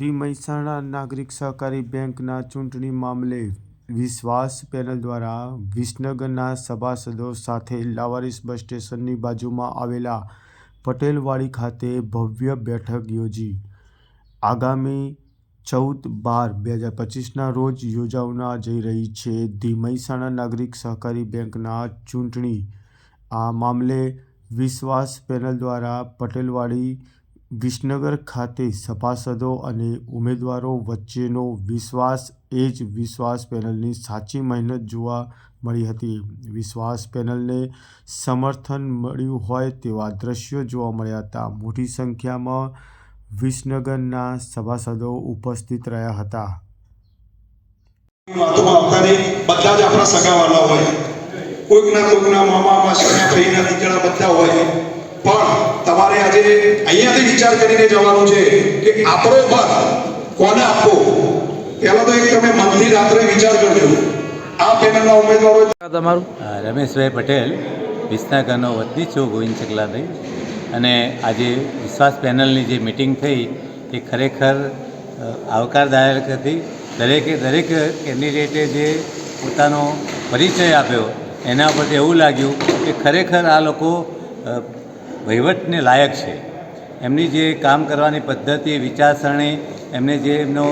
The Mehsana નાગરિક સહકારી બેંકના ચૂંટણી મામલે વિશ્વાસ પેનલ દ્વારા વિસનગરના સભાસદો સાથે લાવારીસ બસ સ્ટેશનની બાજુમાં આવેલા પટેલવાડી ખાતે ભવ્ય બેઠક યોજી. આગામી ચૌદ બાર બે હજાર પચીસના રોજ યોજાવના જઈ રહી છે ધી મહેસાણા નાગરિક સહકારી બેંકના ચૂંટણી. આ મામલે વિશ્વાસ પેનલ દ્વારા પટેલવાડી વિસનગર ખાતે સભાસદો અને ઉમેદવારો વચ્ચેનો વિશ્વાસ, એ જ વિશ્વાસ પેનલની સાચી મહેનત જોવા મળી હતી. વિશ્વાસ પેનલને સમર્થન મળ્યું હોય તેવા દ્રશ્યો જોવા મળ્યા હતા. મોટી સંખ્યામાં વિસનગરના સભાસદો ઉપસ્થિત રહ્યા હતા. કોઈકના કોઈકના મામા બધા હોય. પણ તમારે આજે અહીંયાથી વિચાર કરીને જવાનું છે કે આપણો મત કોને આપવો? પહેલા તો એક તમે મનથી રાત્રે વિચાર કરજો. આ પેનલના ઉમેદવારો તમારું રમેશભાઈ પટેલ વિસનગરનો વતની છું ગોવિંદ ચકલાભાઈ અને આજે વિશ્વાસ પેનલની જે મિટિંગ થઈ એ ખરેખર આવકારદાયક હતી. દરેકે દરેક કેન્ડિડેટે જે પોતાનો પરિચય આપ્યો એના પરથી એવું લાગ્યું કે ખરેખર આ લોકો વહીવટને લાયક છે. એમની જે કામ કરવાની પદ્ધતિ, વિચારસરણી, એમને જે એમનો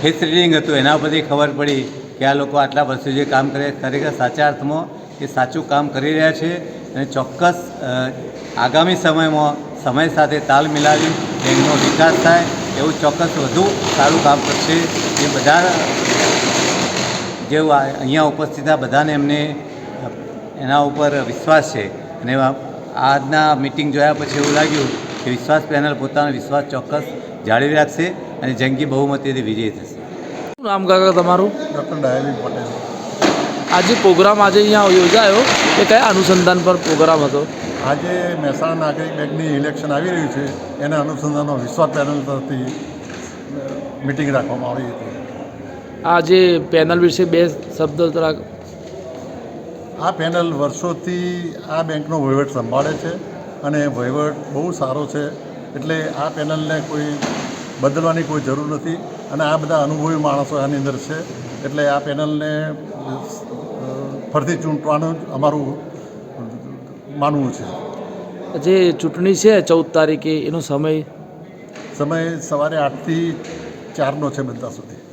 ફેસ રીડિંગ હતું, એના પરથી ખબર પડી કે આ લોકો આટલા વર્ષો જે કામ કરે, ખરેખર સાચા અર્થમાં એ સાચું કામ કરી રહ્યા છે અને ચોક્કસ આગામી સમયમાં સમય સાથે તાલ મિલાવી બેંકનો વિકાસ થાય એવું ચોક્કસ વધુ સારું કામ કરશે. એ બધા જે અહીંયા ઉપસ્થિત બધાને એમને, એના ઉપર વિશ્વાસ છે. અને આજના મિટિંગ જોયા પછી એવું લાગ્યું કે વિશ્વાસ પેનલ પોતાનો વિશ્વાસ ચોક્કસ જાળવી રાખશે અને જંગી બહુમતીથી વિજય થશે. શું નામ કાકા તમારું? ડૉક્ટર ડાયાબી પટેલ. આજે પ્રોગ્રામ આજે અહીંયા યોજાયો. એ કયા અનુસંધાન પર પ્રોગ્રામ હતો? આજે મહેસાણા નાગરિક બેંકની ઇલેક્શન આવી રહ્યું છે. એના અનુસંધાનનો વિશ્વાસ પેનલ તરફથી મિટિંગ રાખવામાં આવી હતી. આજે પેનલ વિશે બે શબ્દો થોડાક આ પેનલ વર્ષોથી આ બેંકનો વહીવટ સંભાળે છે અને વહીવટ બહુ સારો છે. એટલે આ પેનલને કોઈ બદલવાની કોઈ જરૂર નથી અને આ બધા અનુભવી માણસો આની અંદર છે. એટલે આ પેનલને ફરીથી ચૂંટવાનું અમારું માનવું છે. જે ચૂંટણી છે ચૌદ તારીખે એનો સમય? સમય સવારે આઠથી ચારનો છે બધા સુધી.